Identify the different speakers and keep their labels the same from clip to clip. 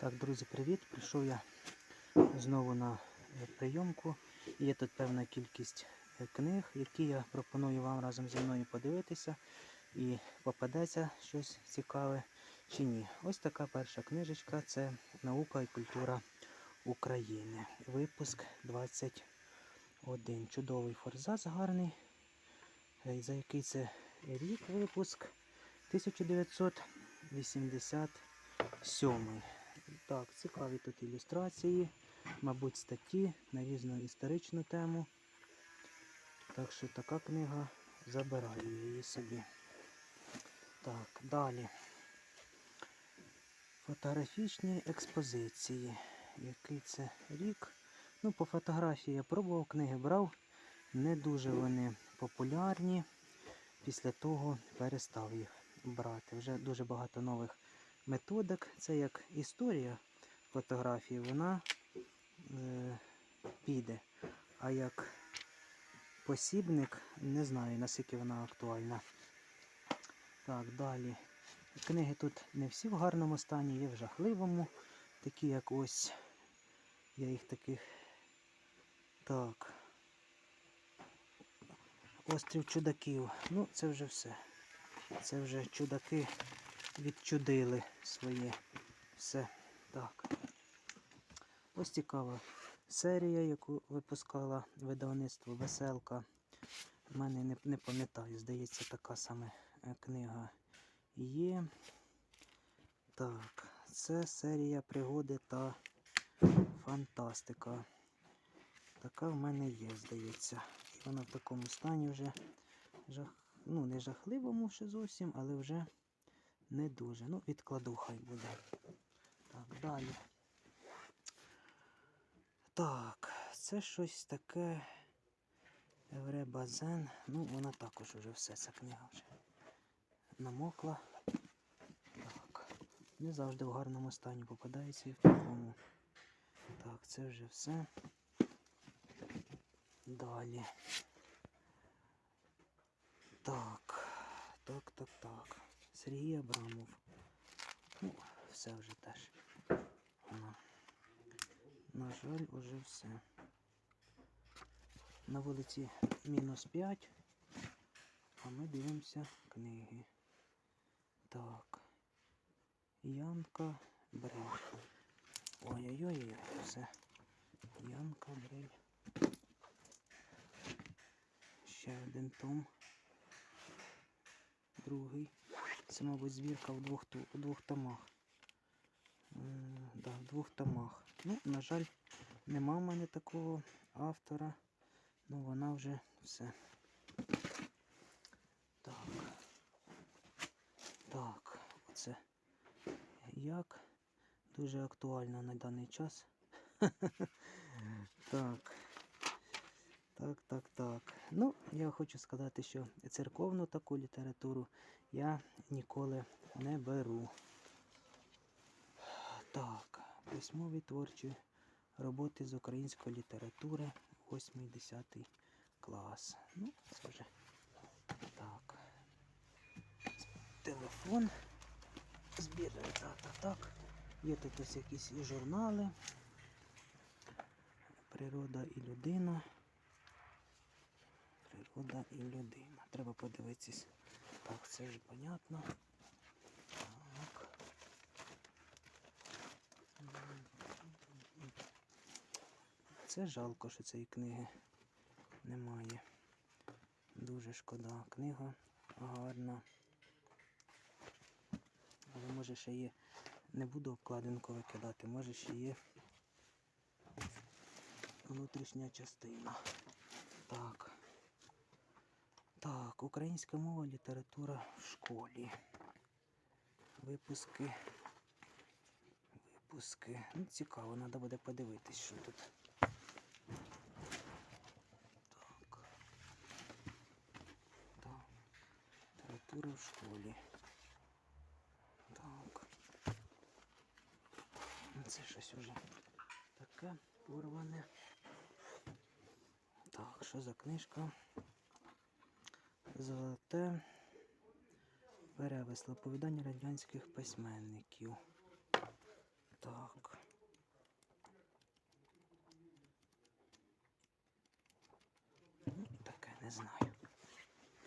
Speaker 1: Так, друзі, привіт! Прийшов я знову на е, прийомку. Є тут певна кількість е, книг, які я пропоную вам разом зі мною подивитися. І попадеться щось цікаве чи ні. Ось така перша книжечка це Наука і культура України. Випуск 21. Чудовий форзац гарний. Е, За який це рік випуск? 1987. Так, цікаві тут ілюстрації, мабуть, статті на різну історичну тему. Так що така книга забираю її собі. Так, далі. Фотографічні експозиції. Який це рік? Ну, по фотографії я пробував, книги брав. Не дуже вони популярні. Після того перестав їх брати. Вже дуже багато нових методик. Це як історія фотографії, вона е, піде. А як посібник, не знаю, наскільки вона актуальна. Так, далі. Книги тут не всі в гарному стані, є в жахливому. Такі як ось. Я їх таких. Так. Острів чудаків. Ну, це вже все. Це вже чудаки відчудили своє все. Так. Ось цікава серія, яку випускала видавництво Веселка. У мене не, не пам'ятаю, здається, така саме е, книга є. Так, це серія пригоди та фантастика. Така в мене є, здається. І вона в такому стані вже жах... ну, не жахливому ще зовсім, але вже не дуже. Ну, відкладу хай буде. Так, далі. Так, це щось таке. Евре Базен. Ну, вона також уже все, ця книга вже намокла. Так. Не завжди в гарному стані попадається і в такому. Так, це вже все. Далі. Так. Так, так, так. Сергій Абрамов. Ну, все вже теж. Воно. На жаль, уже все. На вулиці мінус 5. А ми дивимося книги. Так. Янка Бриль. Ой-ой-ой, все. Янка Бриль. Ще один том. Другий. Це, мабуть, збірка в двох, у двох томах. М, Да, в двох томах. Ну, на жаль, нема в мене такого автора. Ну, вона вже все. Так. Так, оце як дуже актуально на даний час. Так. Так, так, так. Ну, я хочу сказати, що церковну таку літературу я ніколи не беру. Так, письмові творчі роботи з української літератури 8-10 клас. Ну, це вже так. Телефон. Так, так, так. Є тут ось якісь і журнали. Природа і людина. Природа і людина. Треба подивитись. Так, це ж понятно. Так. Це жалко, що цієї книги немає. Дуже шкода. Книга гарна. Але може ще є. Не буду обкладинку викидати, може ще є внутрішня частина. Так. Так, українська мова, література в школі. Випуски. Випуски. Ну, цікаво, треба буде подивитись, що тут. Так. Так. Література в школі. Так. Ну, Це щось уже таке порване. Так, що за книжка? Золоте перевесло оповідання радянських письменників. Так. Ну, таке не знаю.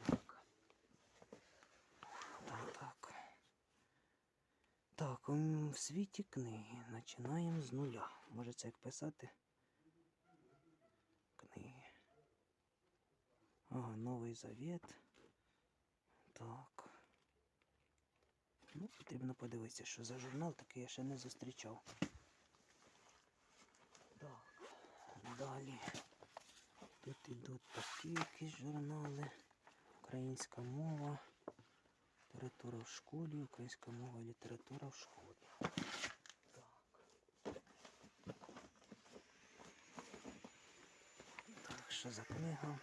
Speaker 1: Так. Так, так. Так, в світі книги. Починаємо з нуля. Може це як писати? Ага, Новий Завет. Так. Ну, потрібно подивитися, що за журнал такий я ще не зустрічав. Так, далі. Тут ідуть такі якісь журнали. Українська мова. Література в школі, українська мова література в школі. Так. Так, що за книга?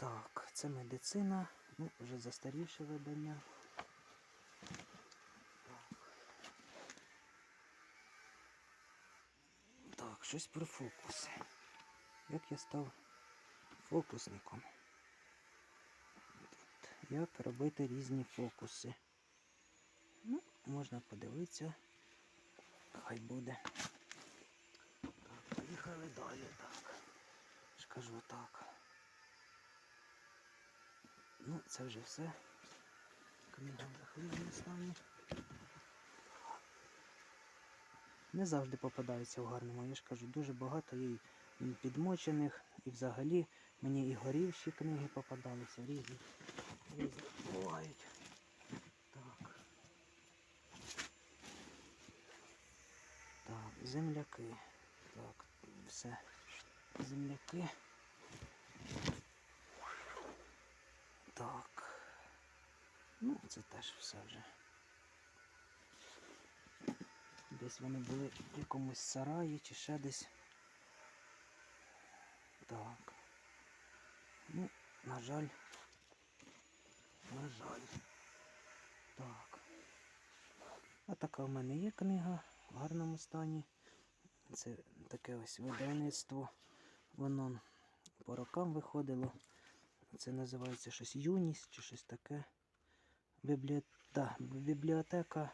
Speaker 1: Так, це медицина, ну, вже застарівше видання. Так. Щось про фокуси. Як я став фокусником? Як робити різні фокуси. Ну, можна подивитися. Хай буде. Так, поїхали далі, так. ж кажу так. Ну, це вже все. В захливному стані. Не завжди попадаються в гарному. Я ж кажу, дуже багато є підмочених. І взагалі мені і горівші книги попадалися, різні. Різні бувають. Так. Так, земляки. Так, все. Земляки. Так. Ну, це теж все вже. Десь вони були в якомусь сараї чи ще десь. Так. Ну, на жаль. На жаль. Так. А така в мене є книга в гарному стані. Це таке ось видавництво. Воно по рокам виходило. Це називається щось юність чи щось таке. Біблі... да, бібліотека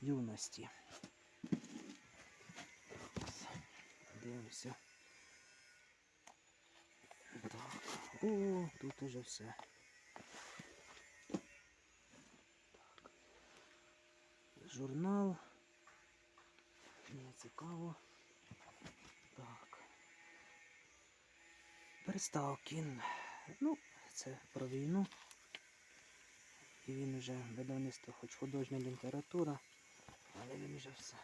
Speaker 1: юності. Дивимося. Так. О, тут уже все. Так. Журнал. Мені цікаво. Так. Переставкін. Ну, це про війну. І він вже видавництво, хоч художня література, але він вже все.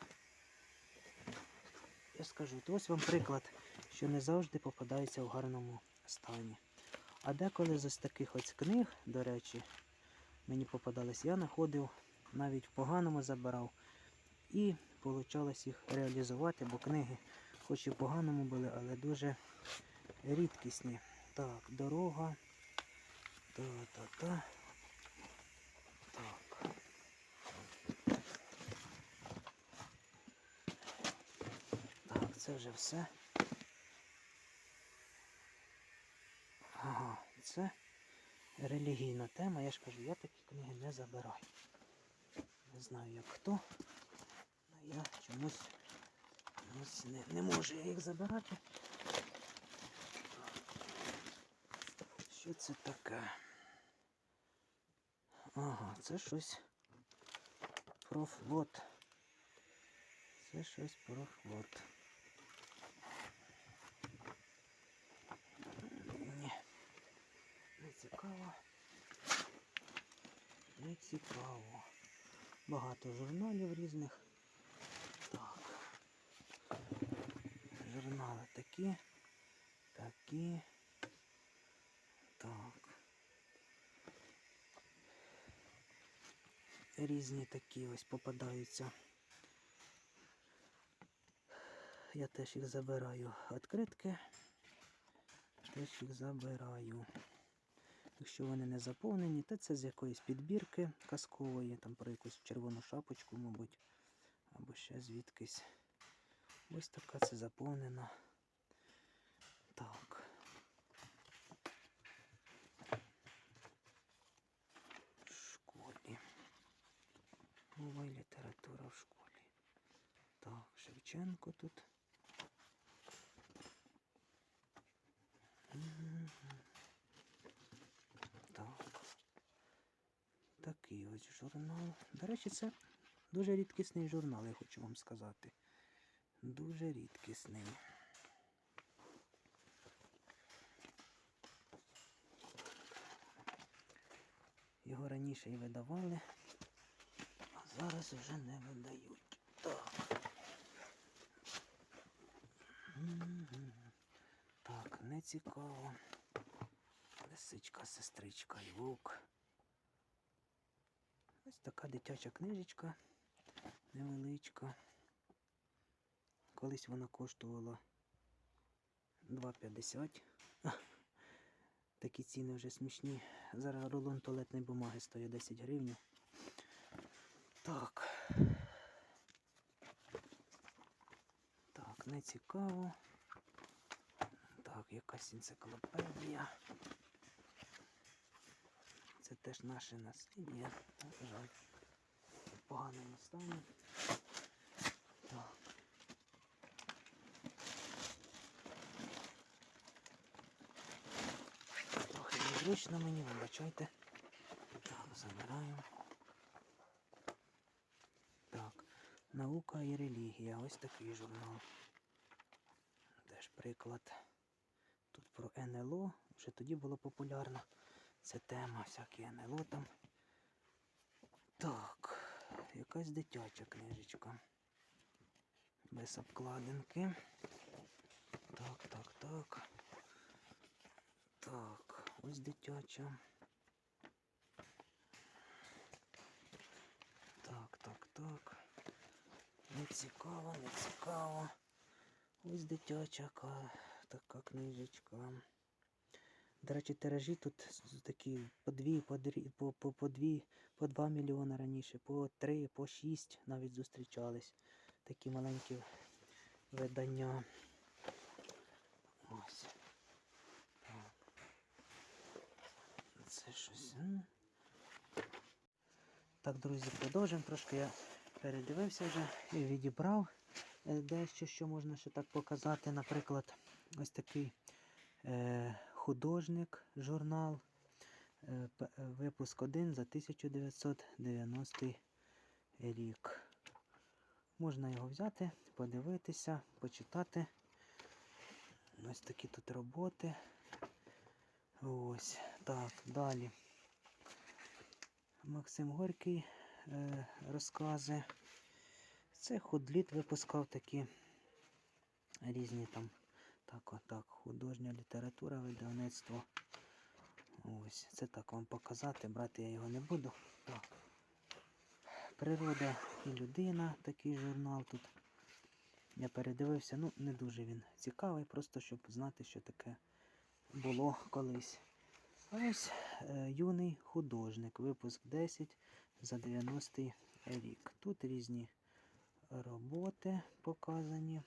Speaker 1: Я скажу, то ось вам приклад, що не завжди попадається в гарному стані. А деколи з ось таких ось книг, до речі, мені попадались, я знаходив, навіть в поганому забирав. І вийшло їх реалізувати, бо книги, хоч і в поганому були, але дуже рідкісні. Так, дорога. Та-та-та. Так. Так, це вже все. Ага, це релігійна тема. Я ж кажу, я такі книги не забираю. Не знаю як хто. але я чомусь, чомусь не, не можу я їх забирати. Що це таке? Ага, це щось про флот. Це щось про флот. Ні. Не цікаво. Не цікаво. Багато журналів різних. Так. Журнали такі. Такі. Так. Різні такі ось попадаються. Я теж їх забираю. Откритки. Теж їх забираю. Якщо вони не заповнені, то це з якоїсь підбірки казкової, там про якусь червону шапочку, мабуть, або ще звідкись. Ось така це заповнена. Так. В школі. Мова і література в школі. Так, Шевченко тут. Так. Такий ось журнал. До речі, це дуже рідкісний журнал, я хочу вам сказати. Дуже рідкісний. Його раніше і видавали, а зараз вже не видають. Так. Мгм. Так, не цікаво. Лисичка, сестричка і вовк. Ось така дитяча книжечка невеличка. Колись вона коштувала 2,50. Такі ціни вже смішні. Зараз рулон туалетної бумаги стоїть 10 гривень. Так. Так, не цікаво. Так, якась енциклопедія. Це теж наше наслідя. На жаль, в поганому стані. Так. Трохи незручно мені, вибачайте. Так, забираємо. Так, наука і релігія. Ось такий журнал. Теж приклад. Про НЛО. Вже тоді було популярно. Це тема, всякі НЛО там. Так, якась дитяча книжечка. Без обкладинки. Так, так, так. Так, ось дитяча. Так, так, так. Не цікаво, не цікаво. Ось дитяча така книжечка. До речі, тиражі тут такі по дві, по, дрі- по, по, по дві, по два мільйони раніше, по три, по шість навіть зустрічались. Такі маленькі видання. Ось. Так. Це щось. Так, друзі, продовжуємо. Трошки я передивився вже і відібрав дещо, що можна ще так показати. Наприклад, ось такий е, художник, журнал, е, е, випуск 1 за 1990 рік. Можна його взяти, подивитися, почитати. Ось такі тут роботи. Ось. Так, далі. Максим Горький е, розкази. Це худліт випускав такі різні там. Так, отак, художня література, видавництво. Ось, це так вам показати, брати я його не буду. Так. Природа і людина, такий журнал тут. Я передивився, ну не дуже він цікавий, просто щоб знати, що таке було колись. Ось е, юний художник, випуск 10 за 90-й рік. Тут різні роботи показані,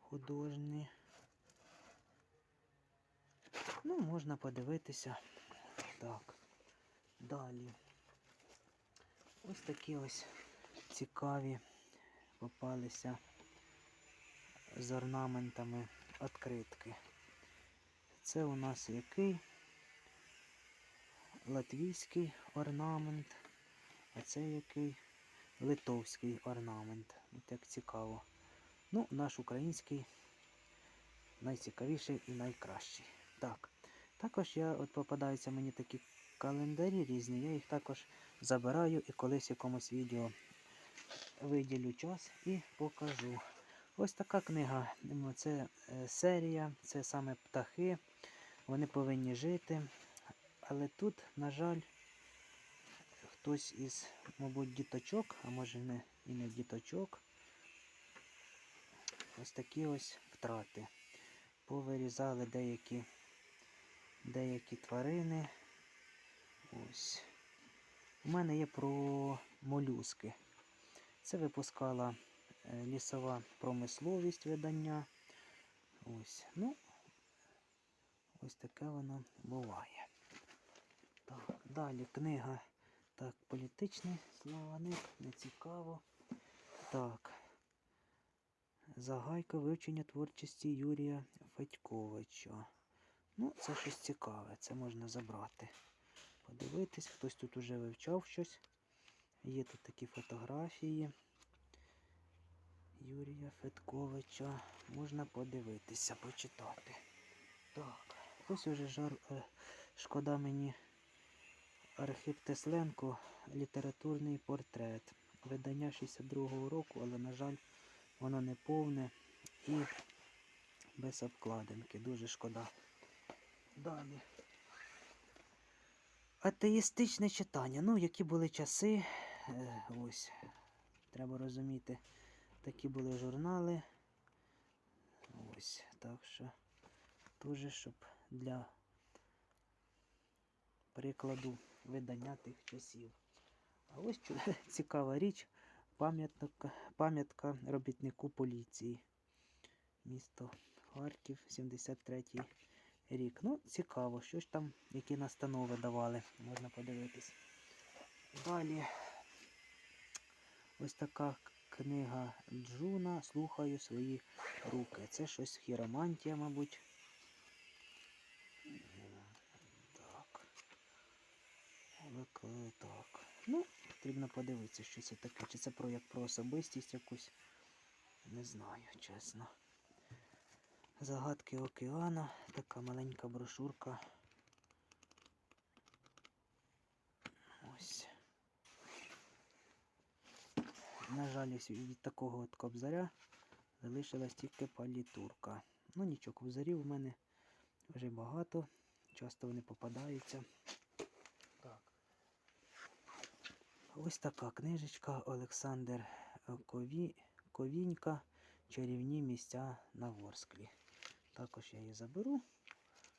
Speaker 1: художні. Ну, можна подивитися. Так. Далі. Ось такі ось цікаві попалися з орнаментами відкритки. Це у нас який? Латвійський орнамент, а це який литовський орнамент. От як цікаво. Ну, наш український найцікавіший і найкращий. Так. Також я от попадаються мені такі календарі різні, я їх також забираю і колись в якомусь відео виділю час і покажу. Ось така книга. Це е, серія, це саме птахи. Вони повинні жити. Але тут, на жаль, хтось із, мабуть, діточок, а може не і не діточок. Ось такі ось втрати. Повирізали деякі, деякі тварини. Ось. У мене є про молюски. Це випускала е, лісова промисловість видання. Ось. Ну, ось таке воно буває. Так, далі книга. Так, політичний словник, не цікаво. Так. Загайка вивчення творчості Юрія Федьковича. Ну, це щось цікаве, це можна забрати. Подивитись, хтось тут уже вивчав щось. Є тут такі фотографії Юрія Федковича. Можна подивитися, почитати. Так, ось уже жар, е, шкода мені Архип Тесленко, літературний портрет. Видання 62-го року, але, на жаль, воно не повне і без обкладинки. Дуже шкода. Далі. Атеїстичне читання. Ну, які були часи. Е, ось. Треба розуміти. Такі були журнали. Ось. Так що. Дуже, щоб для прикладу видання тих часів. А ось цікава річ. Пам'ятка, пам'ятка робітнику поліції. Місто Харків, 73 рік. Ну, цікаво, що ж там, які настанови давали, можна подивитись. Далі ось така книга Джуна Слухаю свої руки. Це щось хіромантія, мабуть. Так. Вик- Так. Ну, потрібно подивитися, що це таке. Чи це про як про особистість якусь. Не знаю, чесно. Загадки океана. Така маленька брошурка. Ось. На жаль, від такого от кобзаря залишилась тільки палітурка. Ну нічого, кобзарів у мене вже багато. Часто вони попадаються. Так. Ось така книжечка Олександр е, Кові... Ковінька. Чарівні місця на Ворсклі. Також я її заберу.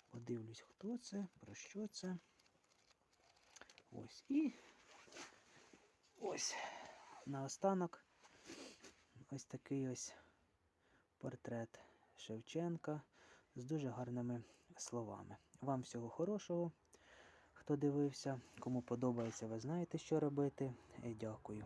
Speaker 1: Подивлюсь, хто це, про що це. Ось. І ось наостанок ось такий ось портрет Шевченка з дуже гарними словами. Вам всього хорошого, хто дивився. Кому подобається, ви знаєте, що робити. Дякую.